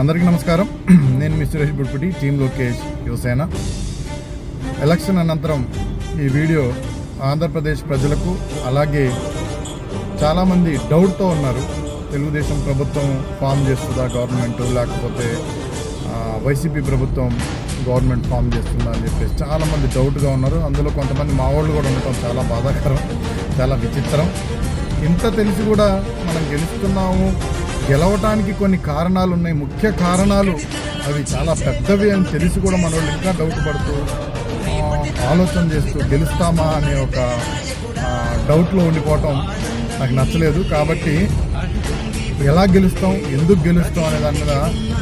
అందరికీ నమస్కారం. నేను మీ సురేష్ బుడ్పుటి టీమ్ లోకేష్ యువసేన. ఎలక్షన్ అనంతరం ఈ వీడియో ఆంధ్రప్రదేశ్ ప్రజలకు అలాగే చాలామంది డౌట్తో ఉన్నారు. తెలుగుదేశం ప్రభుత్వం ఫామ్ చేస్తుందా గవర్నమెంట్? లేకపోతే వైసీపీ ప్రభుత్వం గవర్నమెంట్ ఫామ్ చేస్తుందా అని చెప్పేసి చాలామంది డౌట్గా ఉన్నారు. అందులో కొంతమంది మా వాళ్ళు కూడా ఉండటం చాలా బాధాకరం చాలా విచిత్రం. ఇంత తెలిసి కూడా మనం గెలుస్తున్నాము గెలవటానికి కొన్ని కారణాలు ఉన్నాయి ముఖ్య కారణాలు అవి చాలా పెద్దవి అని తెలిసి కూడా మన వాళ్ళు ఇంకా డౌట్ పడుతూ ఆలోచన చేస్తూ గెలుస్తామా అనే ఒక డౌట్లో ఉండిపోవటం నాకు నచ్చలేదు. కాబట్టి ఎలా గెలుస్తాం ఎందుకు గెలుస్తాం అనే దాని మీద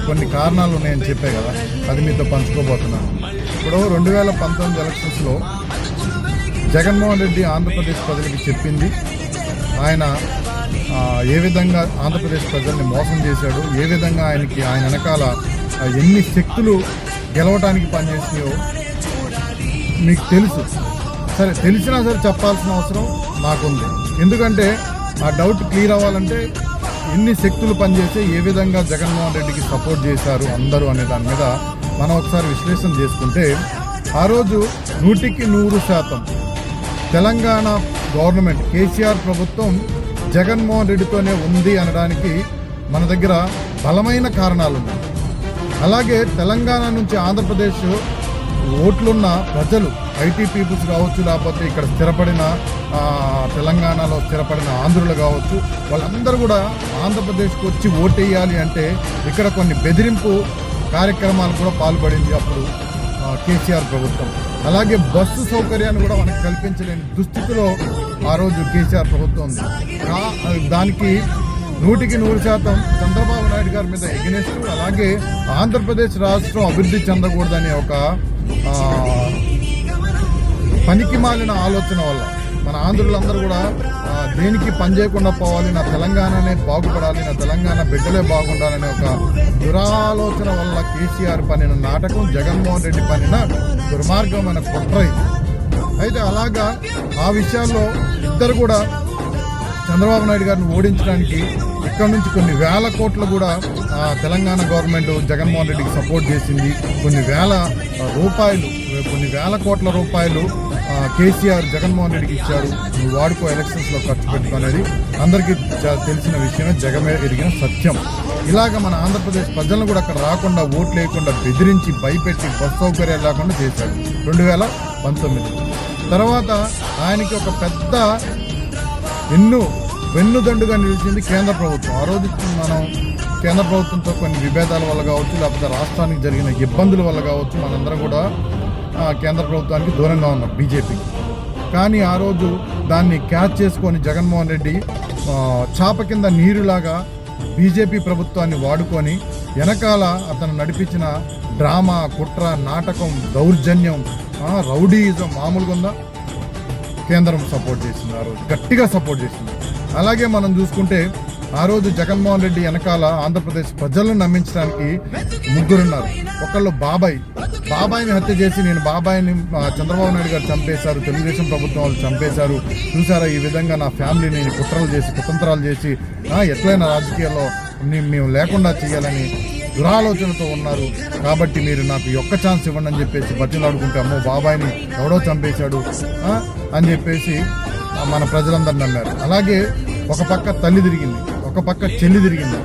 కొన్ని కారణాలు ఉన్నాయని చెప్పే కదా అది మీతో పంచుకోబోతున్నాను. ఇప్పుడు రెండు వేల పంతొమ్మిది ఎలక్షన్స్లో జగన్మోహన్ రెడ్డి ఆంధ్రప్రదేశ్ ప్రజలకి చెప్పింది. ఆయన ఏ విధంగా ఆంధ్రప్రదేశ్ ప్రజల్ని మోసం చేశాడు? ఏ విధంగా ఆయనకి ఆయన వెనకాల ఎన్ని శక్తులు గెలవటానికి పనిచేసినాయో మీకు తెలుసు. సరే తెలిసినా సరే చెప్పాల్సిన అవసరం నాకుంది. ఎందుకంటే ఆ డౌట్ క్లియర్ అవ్వాలంటే ఎన్ని శక్తులు పనిచేసి ఏ విధంగా జగన్మోహన్ రెడ్డికి సపోర్ట్ చేశారు అందరూ అనే దాని మీద మనం ఒకసారి విశ్లేషణ చేసుకుంటే ఆ రోజు నూటికి నూరు శాతం తెలంగాణ గవర్నమెంట్ కేసీఆర్ ప్రభుత్వం జగన్మోహన్ రెడ్డితోనే ఉంది అనడానికి మన దగ్గర బలమైన కారణాలు ఉన్నాయి అలాగే తెలంగాణ నుంచి ఆంధ్రప్రదేశ్ ఓట్లున్న ప్రజలు ఐటీ పీపుల్స్ కావచ్చు లేకపోతే ఇక్కడ స్థిరపడిన తెలంగాణలో స్థిరపడిన ఆంధ్రులు కావచ్చు వాళ్ళందరూ కూడా ఆంధ్రప్రదేశ్కి వచ్చి ఓటేయాలి అంటే ఇక్కడ కొన్ని బెదిరింపు కార్యక్రమాలు కూడా పాల్పడింది అప్పుడు కేసీఆర్ ప్రభుత్వం. అలాగే బస్సు సౌకర్యాన్ని కూడా మనకు కల్పించలేని దుస్థితిలో ఆ రోజు కేసీఆర్ ప్రభుత్వం దానికి నూటికి నూరు శాతం చంద్రబాబు నాయుడు గారి మీద ఎగినేస్తూ అలాగే ఆంధ్రప్రదేశ్ రాష్ట్రం అభివృద్ధి చెందకూడదనే ఒక పనికి మాలిన ఆలోచన వల్ల. మన ఆంధ్రులందరూ కూడా దేనికి పని చేయకుండా పోవాలి నా తెలంగాణనే బాగుపడాలి నా తెలంగాణ బిడ్డలే బాగుండాలనే ఒక దురాలోచన వల్ల కేసీఆర్ పనిన నాటకం జగన్మోహన్ రెడ్డి పనిన దుర్మార్గమైన కుట్ర అయితే అలాగా ఆ విషయాల్లో ఇద్దరు కూడా చంద్రబాబు నాయుడు గారిని ఓడించడానికి ఇక్కడ నుంచి కొన్ని వేల కోట్లు కూడా తెలంగాణ గవర్నమెంట్ జగన్మోహన్ రెడ్డికి సపోర్ట్ చేసింది. కొన్ని వేల రూపాయలు కొన్ని వేల కోట్ల రూపాయలు కేసీఆర్ జగన్మోహన్ రెడ్డికి ఇచ్చారు. నువ్వు వాడుకో ఎలక్షన్స్లో ఖర్చు పెట్టుకునేది. అందరికీ జ- తెలిసిన విషయమే జగమే ఎరిగిన సత్యం. ఇలాగ మన ఆంధ్రప్రదేశ్ ప్రజలను కూడా అక్కడ రాకుండా ఓట్లు లేకుండా బెదిరించి భయపెట్టి బస్ సౌకర్యాలు లేకుండా చేశాడు. రెండు వేల పంతొమ్మిది. తర్వాత ఆయనకి ఒక పెద్ద ఎన్నో వెన్నుదండుగా నిలిచింది కేంద్ర ప్రభుత్వం. ఆ రోజు మనం కేంద్ర ప్రభుత్వంతో కొన్ని విభేదాల వల్ల కావచ్చు లేకపోతే రాష్ట్రానికి జరిగిన ఇబ్బందుల వల్ల కావచ్చు మనందరం కూడా కేంద్ర ప్రభుత్వానికి దూరంగా ఉన్నాం బీజేపీకి. కానీ ఆ రోజు దాన్ని క్యాచ్ చేసుకొని జగన్మోహన్ రెడ్డి చాప కింద నీరులాగా బీజేపీ ప్రభుత్వాన్ని వాడుకొని వెనకాల అతను నడిపించిన డ్రామా కుట్ర నాటకం దౌర్జన్యం రౌడీజం రౌడీయిజం మామూలుగా ఉందా? కేంద్రం సపోర్ట్ చేసింది ఆ రోజు. గట్టిగా సపోర్ట్ చేసింది. అలాగే మనం చూసుకుంటే ఆ రోజు జగన్మోహన్ రెడ్డి వెనకాల ఆంధ్రప్రదేశ్ ప్రజలను నమ్మించడానికి ముగ్గురున్నారు. ఒకళ్ళు బాబాయ్. బాబాయిని హత్య చేసి నేను బాబాయిని చంద్రబాబు నాయుడు గారు చంపేశారు. తెలుగుదేశం ప్రభుత్వం వాళ్ళు చంపేశారు. చూసారా ఈ విధంగా నా ఫ్యామిలీని కుట్రలు చేసి కుతంత్రాలు చేసి ఎట్లయినా రాజకీయాల్లో మేము లేకుండా చేయాలని దురాలోచనతో ఉన్నారు. కాబట్టి మీరు నాకు ఒక్క ఛాన్స్ ఇవ్వండి అని చెప్పేసి బతిలాడుకుంటే అమ్మో బాబాయిని ఎవడో చంపేశాడు అని చెప్పేసి మన ప్రజలందరూ నమ్మారు. అలాగే ఒక పక్క తల్లి తిరిగింది. ఒక పక్క చెల్లి తిరిగింది.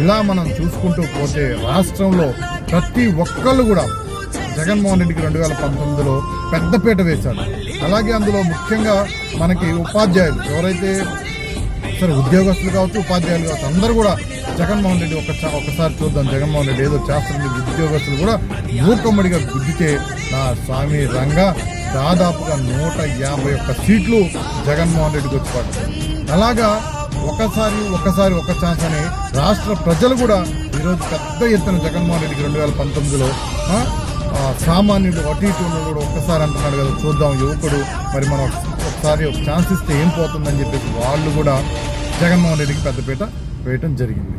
ఇలా మనం చూసుకుంటూ పోతే రాష్ట్రంలో ప్రతి ఒక్కళ్ళు కూడా జగన్మోహన్ రెడ్డికి రెండు వేల పంతొమ్మిదిలో పెద్దపీట వేశాడు అలాగే అందులో ముఖ్యంగా మనకి ఉపాధ్యాయులు ఎవరైతే సరే ఉద్యోగస్తులు కావచ్చు ఉపాధ్యాయులు కావచ్చు అందరూ కూడా జగన్మోహన్ రెడ్డి ఒక ఒకసారి చూద్దాం. జగన్మోహన్ రెడ్డి ఏదో చేస్తుంది ఉద్యోగస్తులు కూడా మూకమ్మడిగా గుద్దితే నా స్వామి రంగా దాదాపుగా నూట యాభై ఒక్క సీట్లు జగన్మోహన్ రెడ్డికి వచ్చి అలాగా ఒకసారి ఒకసారి ఒక ఛాన్స్ అని రాష్ట్ర ప్రజలు కూడా ఈరోజు పెద్ద ఎత్తున జగన్మోహన్ రెడ్డికి రెండు వేల పంతొమ్మిదిలో సామాన్యుడు అటు ఇటు కూడా ఒక్కసారి అంటున్నాడు కదా చూద్దాం యువకుడు మరి మనం ఒకసారి ఒక ఛాన్స్ ఇస్తే ఏం పోతుందని చెప్పేసి వాళ్ళు కూడా జగన్మోహన్ రెడ్డికి పెద్దపీట వేయటం జరిగింది.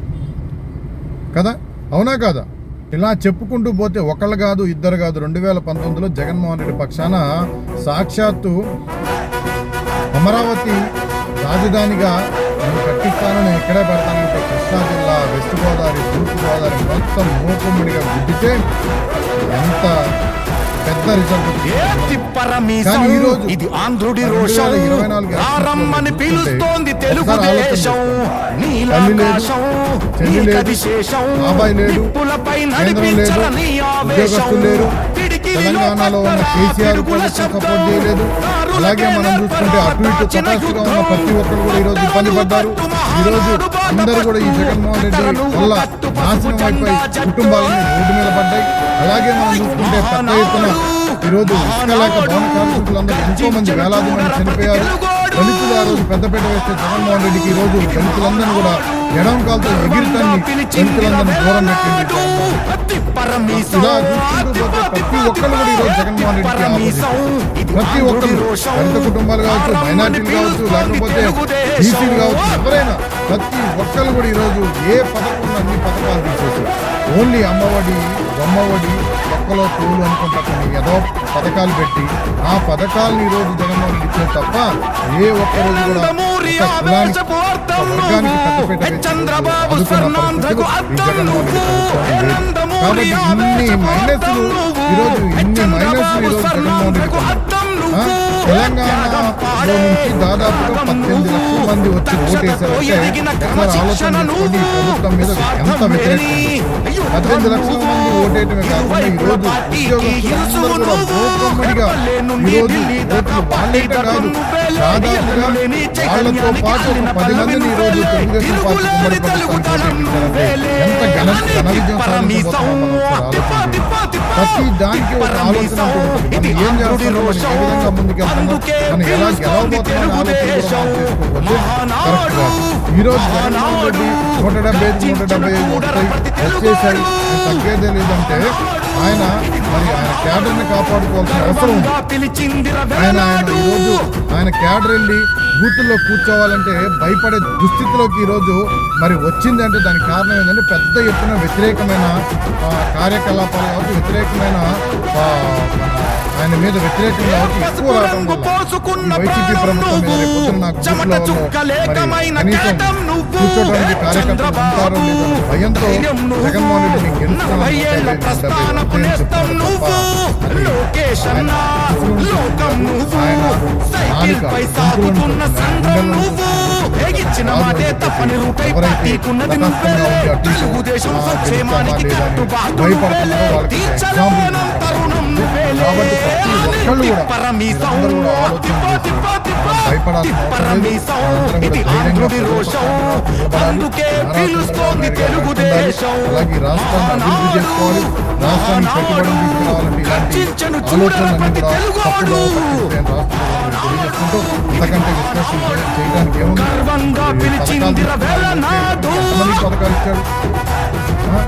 కదా? అవునా కాదా? ఇలా చెప్పుకుంటూ పోతే ఒకళ్ళు కాదు ఇద్దరు కాదు రెండు వేల పంతొమ్మిదిలో జగన్మోహన్ రెడ్డి పక్షాన సాక్షాత్తు అమరావతి రాజధానిగా నేను కట్టిస్తాను నేను ఇక్కడే పెడతానంటే కృష్ణ జిల్లా వెస్ట్ గోదావరి తూర్పు గోదావరి మొత్తం మూకుమ్మడిగా గుద్దితే ఎంత పెద్ద రిజల్ట్ ఇది ఆంధ్రుడి రెండు రోషం ఎలక్షన్స్లో పిలుస్తోంది ఒకసారి తెలుగు ఆలోచన దేశం తల్లి లేదు, నీలాకాశం బాబాయ్ లేడు, నిప్పులపై కేంద్రం నడిపించర లేదు, ఆవేశం. తెలంగాణలో ఉన్న కేసీఆర్. సపోర్ట్ చేయలేదు అలాగే మనం చూసుకుంటే అటు ఇటు తటాసుగా ఉన్న ప్రతి ఒక్కరు కూడా ఈరోజు ఇబ్బంది పడ్డారు. ఈరోజు అందరూ కూడా ఈ జగన్మోహన్ రెడ్డి వల్ల నాశనం అయిపోయి కుటుంబాలని రోడ్డు మీద పడ్డాయి. అలాగే మనం చూసుకుంటే పెద్ద ఎత్తున ఈరోజు ఇసుక లేక భవన కార్మికులందరూ ఎంతో మంది వేలాది మంది చనిపోయారు. దళితులు ఆ రోజు పెద్దపేట వేస్తే జగన్మోహన్ రెడ్డికి ఈ రోజు దళితులందరినీ కూడా ఎడం కాలతో ఎగిరితన్ని దళితులందరినీ దూరం పెట్టింది. ఇలా చూసుకుంటూ ప్రతి ఒక్కళ్ళు కూడా ఈరోజు జగన్మోహన్ రెడ్డి ప్రతి ఒక్కరు దళిత కుటుంబాలు కావచ్చు మైనార్టీలు కావచ్చు లేకపోతే బీసీలు కావచ్చు ఎవరైనా ప్రతి ఒక్కరు కూడా ఈరోజు ఏ పథకం అన్ని పథకాలు తీసేసి ఓన్లీ అమ్మఒడి బొమ్మఒడి ఒక్కలో పూలు అనుకుంటా ఏదో పథకాలు పెట్టి ఆ పథకాలను ఈరోజు జగన్మోహన్ రెడ్డి ఇచ్చారు తప్ప ఏ ఒక్క రోజు కూడా చంద్రబాబు స్వర్ణాంధ్రకు పరిస్థితులు ఈ అద్దం జగన్మోహన్ రెడ్డి నువ్వు ప్రభుత్వం లేదు. కాబట్టి ఇన్ని మైనస్లు ఈరోజు ఇన్ని మైనస్లు ఈరోజు జగన్మోహన్ రెడ్డి ఆ? తెలంగాణలో నుంచి దాదాపుగా పద్దెనిమిది లక్షల మంది వచ్చి ఓటేశారంటే ఆలోచన ఈ ప్రభుత్వం మీద ఎంత వ్యతిరేకత? ఉంది. పద్దెనిమిది లక్షల మంది ఓటేయటమే కాకుండా ఈ రోజు ఉద్యోగస్తులందరూ కూడా మూకుమ్మడిగా ఈ రోజు ఓట్లు వాళ్ళేట కాదు. దాదాపుగా వాళ్ళతో పాటు ఒక పది మందిని ఈ రోజు తెలుగుదేశం పార్టీ ఉమ్మడి ప్రభుత్వానికి ఓటేయించారంటే ఎంత ఘన ఘన విజయం సాధించబోతున్నామో ప్రతి దానికి ఒక ఆలోచన అంటూ ఉంటుంది. మనం ఏం చేస్తున్నాం మనం ఏ విధంగా ముందుకెళ్తున్నాం మనం ఎలా గెలవబోతున్నాం ఆలోచన కూడా మనం చేసుకోకపోతే కరెక్ట్ కాదు. ఈ రోజు జగన్మోహన్ రెడ్డి నూట డెబ్బై ఐదు నూట డెబ్బై ఐదు వస్తాయి. వచ్చేసాయి నేను తగ్గేదే లేదంటే ఆయన మరి ఆయన క్యాడర్ని కాపాడుకోవాల్సిన అవసరం ఉంది. ఆయన ఆయన ఈరోజు ఆయన క్యాడర్ వెళ్ళి బూతుల్లో కూర్చోవాలంటే భయపడే దుస్థితిలోకి ఈరోజు మరి వచ్చిందంటే దానికి కారణం ఏంటంటే పెద్ద ఎత్తున వ్యతిరేకమైన కార్యకలాపాలు కావచ్చు వ్యతిరేకమైన ఆయన మీద వ్యతిరేకంగా ఎక్కువ రావడం వల్ల వైసీపీ ప్రభుత్వం మీద నాకు కూర్చోడానికి కార్యకర్తలు ఉంటారో భయంతో జగన్మోహన్ ఎగిచ్చిన మాటే తప్పని రూపై పార్టీకున్నది నువ్వే తెలుగుదేశం సంక్షేమానికి కట్టుబాటు నువ్వే తీర్చలేనం తరుణం నువ్వేలే పరమీసం ఇది ఆంధ్రుడి రోషం. అందుకే పిలుస్తోంది తెలుగుదేశం. రాష్ట్రాన్ని తీసుకురావాలంటే ఇలాంటి కూడా తెలియజేసుకుంటూ చేయడానికి ఏముంది గర్వంగా పథకాలు ఎంతమందికి పథకాలు ఇచ్చారు? ఆ?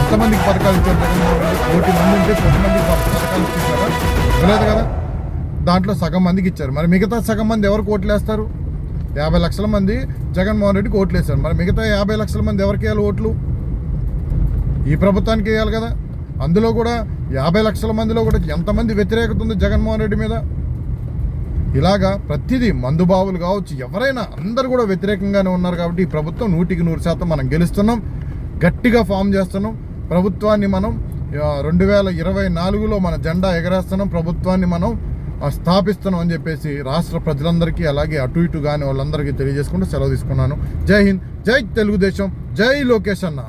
ఎంతమందికి పథకాలు జగన్మోహన్ రెడ్డి? కోటి మంది ఉంటే కోటి మందికి పథకాలు ఇచ్చేసారా ఇవ్వలేదు కదా? దాంట్లో సగం మందికి ఇచ్చారు. మరి మిగతా సగం మంది ఎవరికి ఓట్లు వేస్తారు యాభై లక్షల మంది జగన్మోహన్ రెడ్డికి ఓట్లు వేశారు మరి మిగతా యాభై లక్షల మంది ఎవరికి వేయాలి ఓట్లు? ఈ ప్రభుత్వానికి వేయాలి కదా? అందులో కూడా యాభై లక్షల మందిలో కూడా ఎంతమంది వ్యతిరేకత ఉంది జగన్మోహన్ రెడ్డి మీద? ఇలాగా ప్రతిదీ మందుబావులు కావచ్చు ఎవరైనా అందరూ కూడా వ్యతిరేకంగానే ఉన్నారు కాబట్టి ఈ ప్రభుత్వం నూటికి నూరు శాతం మనం గెలుస్తున్నాం గట్టిగా ఫామ్ చేస్తున్నాం. ప్రభుత్వాన్ని మనం రెండు వేల ఇరవై నాలుగులో మన జెండా ఎగరేస్తున్నాం ప్రభుత్వాన్ని మనం స్థాపిస్తున్నాం అని చెప్పేసి రాష్ట్ర ప్రజలందరికీ అలాగే అటు ఇటు కానీ వాళ్ళందరికీ తెలియజేసుకుంటూ సెలవు తీసుకున్నాను. జై హింద్ జై తెలుగుదేశం జై లోకేష్ అన్నా.